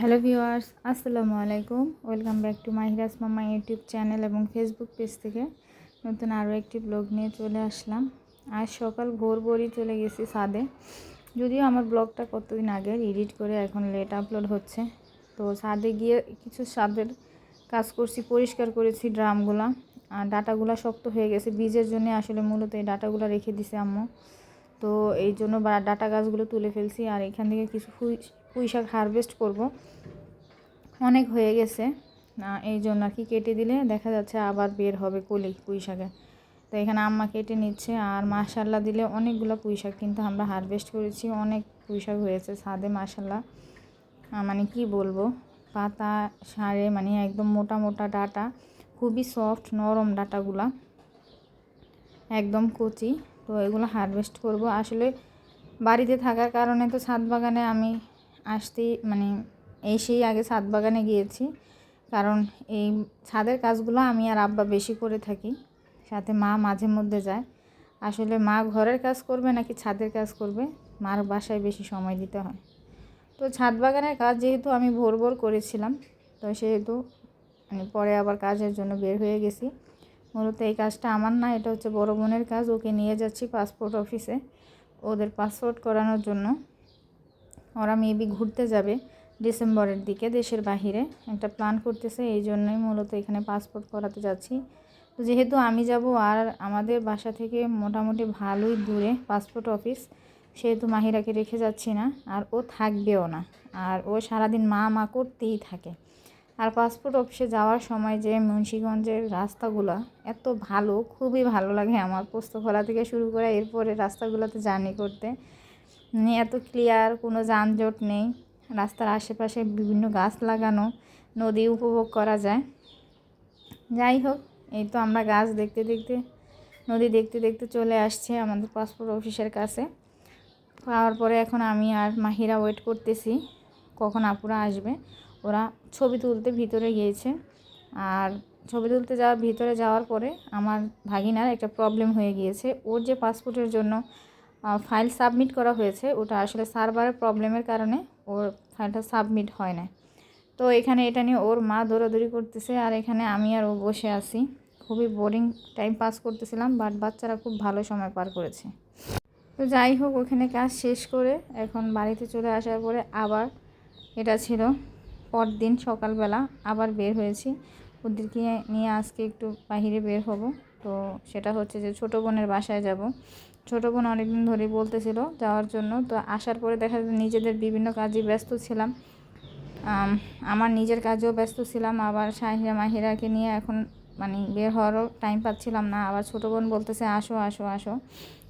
Hello viewers, আসসালামু আলাইকুম। Welcome back to Mahiraj Mama YouTube channel এবং ফেসবুক পেজ থেকে নতুন আরও একটি ব্লগ নিয়ে চলে আসলাম। আজ সকাল ভোর ভোরই চলে গেছি ছাদে। যদিও আমার ব্লগটা কতদিন আগের এডিট করে এখন লেট আপলোড হচ্ছে। তো ছাদে গিয়ে কিছু ছাদের কাজ করছি, পরিষ্কার করেছি ড্রামগুলা। আর ডাটাগুলো শক্ত হয়ে গেছে, বীজের জন্য আসলে মূলত এই ডাটাগুলো রেখে দিছে আম্মু। তো এই জন্য বা ডাটা গাছগুলো তুলে ফেলছি। আর এখান থেকে কিছু পুঁই শাক হারভেস্ট করব। অনেক হয়ে গেছে। না, এই জন্য আর কি কেটে দিলে দেখা যাচ্ছে আবার বের হবে কলি পুঁই শাকে। তো এখানে আম্মা কেটে নিচ্ছে আর মাশাল্লাহ দিলে অনেকগুলো পুঁই শাক কিন্তু আমরা হারভেস্ট করেছি। অনেক পুঁই শাক হয়েছে ছাদে মাশাল্লাহ। মানে কি বলব? পাতা, সারে মানে একদম মোটা মোটা ডাটা, খুবই সফট নরম ডাটাগুলা। একদম কচি। তো এগুলো হারভেস্ট করব। আসলে বাড়িতে থাকার কারণে তো ছাদ বাগানে আমি আসতেই মানে এসেই আগে ছাদ বাগানে গিয়েছি। কারণ এই ছাদের কাজগুলো আমি আর আব্বা বেশি করে থাকি। সাথে মা মাঝে মধ্যে যায়। আসলে মা ঘরের কাজ করবে নাকি ছাদের কাজ করবে? মার বাসায় বেশি সময় দিতে হয়। তো ছাদ বাগানের কাজ যেহেতু আমি ভোর ভোর করেছিলাম, তো সেহেতু মানে পরে আবার কাজের জন্য বের হয়ে গেছি। মূলত এই কাজটা আমার না, এটা হচ্ছে বড় বোনের কাজ। ওকে নিয়ে যাচ্ছি পাসপোর্ট অফিসে। ওদের পাসপোর্ট করানোর জন্য। ওরা মেবি ঘুরতে যাবে ডিসেম্বরের দিকে দেশের বাহিরে। একটা প্ল্যান করতেছে, এই জন্যই মূলত এখানে পাসপোর্ট করাতে যাচ্ছি। তো যেহেতু আমি যাব আর আমাদের বাসা থেকে মোটামুটি ভালোই দূরে পাসপোর্ট অফিস সেহেতু মাহিরাকে রেখে যাচ্ছি না, আর ও থাকবেও না। আর ও সারাদিন মা মা করতেই থাকে। আর পাসপোর্ট অফিসে যাওয়ার সময় যে মুন্সীগঞ্জের রাস্তাগুলো এত ভালো, খুবই ভালো লাগে আমার। পোস্তখোলা থেকে শুরু করে এরপরে রাস্তাগুলোতে জার্নি করতে। এত ক্লিয়ার কোনো যানজট নেই। রাস্তার আশেপাশে বিভিন্ন গাছ লাগানো, নদী উপভোগ করা যায়। যাই হোক, এই তো আমরা গাছ দেখতে দেখতে, নদী দেখতে দেখতে চলে আসছে আমাদের পাসপোর্ট অফিসের কাছে। পাওয়ার পরে এখন আমি আর মাহিরা ওয়েট করতেছি, কখন আপুরা আসবে। ওরা ছবি তুলতে ভিতরে গিয়েছে। আর ছবি তুলতে যাওয়ার, ভিতরে যাওয়ার পরে আমার ভাগিনার একটা প্রবলেম হয়ে গিয়েছে। ওর যে পাসপোর্টের জন্য ফাইল সাবমিট করা হয়েছে। ওটা আসলে সার্ভারের প্রবলেমের কারণে ওর ফাইলটা সাবমিট হয় না তো এখানে এটা নিয়ে ওর মা দৌড়াদৌড়ি করতেছে আর এখানে আমি আর ও বসে আছি। খুবই বোরিং টাইম পাস করতেছিলাম বাট বাচ্চারা খুব ভালো সময় পার করেছে। তো যাই হোক, ওখানে কাজ শেষ করে এখন বাড়িতে চলে আসার পরে আবার এটা ছিল পরদিন সকালবেলা আবার বের হয়েছি। ওদেরকে নিয়ে আজকে একটু বাহিরে বের হব। তো সেটা হচ্ছে যে ছোটো বোনের বাসায় যাব। ছোটো বোন অনেকদিন ধরেই বলতেছিল যাওয়ার জন্য। তো আসার পরে দেখা যায় নিজেদের বিভিন্ন কাজে ব্যস্ত ছিলাম। আমার নিজের কাজেও ব্যস্ত ছিলাম। আবার শাহিরা মাহিরাকে নিয়ে এখন মানে বের হওয়ারও টাইম পাচ্ছিলাম না। আবার ছোটো বোন বলতেছে, আসো আসো আসো।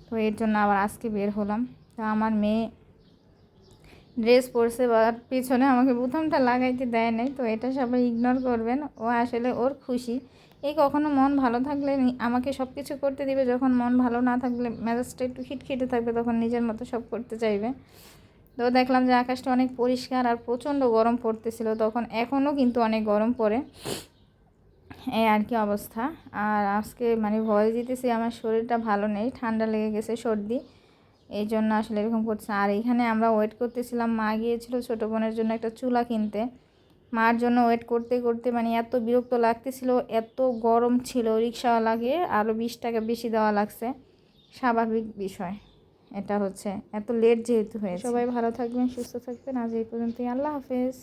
তো এর জন্য আবার আজকে বের হলাম। তো আমার মেয়ে ড্রেস পরছে বা পিছনে আমাকে প্রথমটা লাগাইতে দেয় নাই। তো এটা সবাই ইগনোর করবেন। ও আসলে ওর খুশি। এই কখনো মন ভালো থাকলে আমাকে সব কিছু করতে দিবে, যখন মন ভালো না থাকলে মেজাজটা একটু খিটখিটে থাকবে, তখন নিজের মতো সব করতে চাইবে। তো দেখলাম যে আকাশটা অনেক পরিষ্কার আর প্রচণ্ড গরম পড়তেছিল, তখন এখনও কিন্তু অনেক গরম পড়ে। এই আর কি অবস্থা। আর আজকে মানে ভয় দিতেছি, আমার শরীরটা ভালো নেই, ঠান্ডা লেগে গেছে সর্দি। এই জন্য আসলে এরকম করছে। আর এখানে আমরা ওয়েট করতেছিলাম, মা গিয়েছিল ছোটো বোনের জন্য একটা চুলা কিনতে। মার জন্য ওয়েট করতে করতে মানে এত বিরক্ত লাগতেছিল, এত গরম ছিল রিক্সাওয়ালাকে আরও বিশ টাকা বেশি দেওয়া লাগছে। স্বাভাবিক বিষয়, এটা হচ্ছে, এত লেট যেহেতু হয়ে সবাই ভালো থাকবেন, সুস্থ থাকবেন, আজ এই পর্যন্তই, আল্লাহ হাফেজ।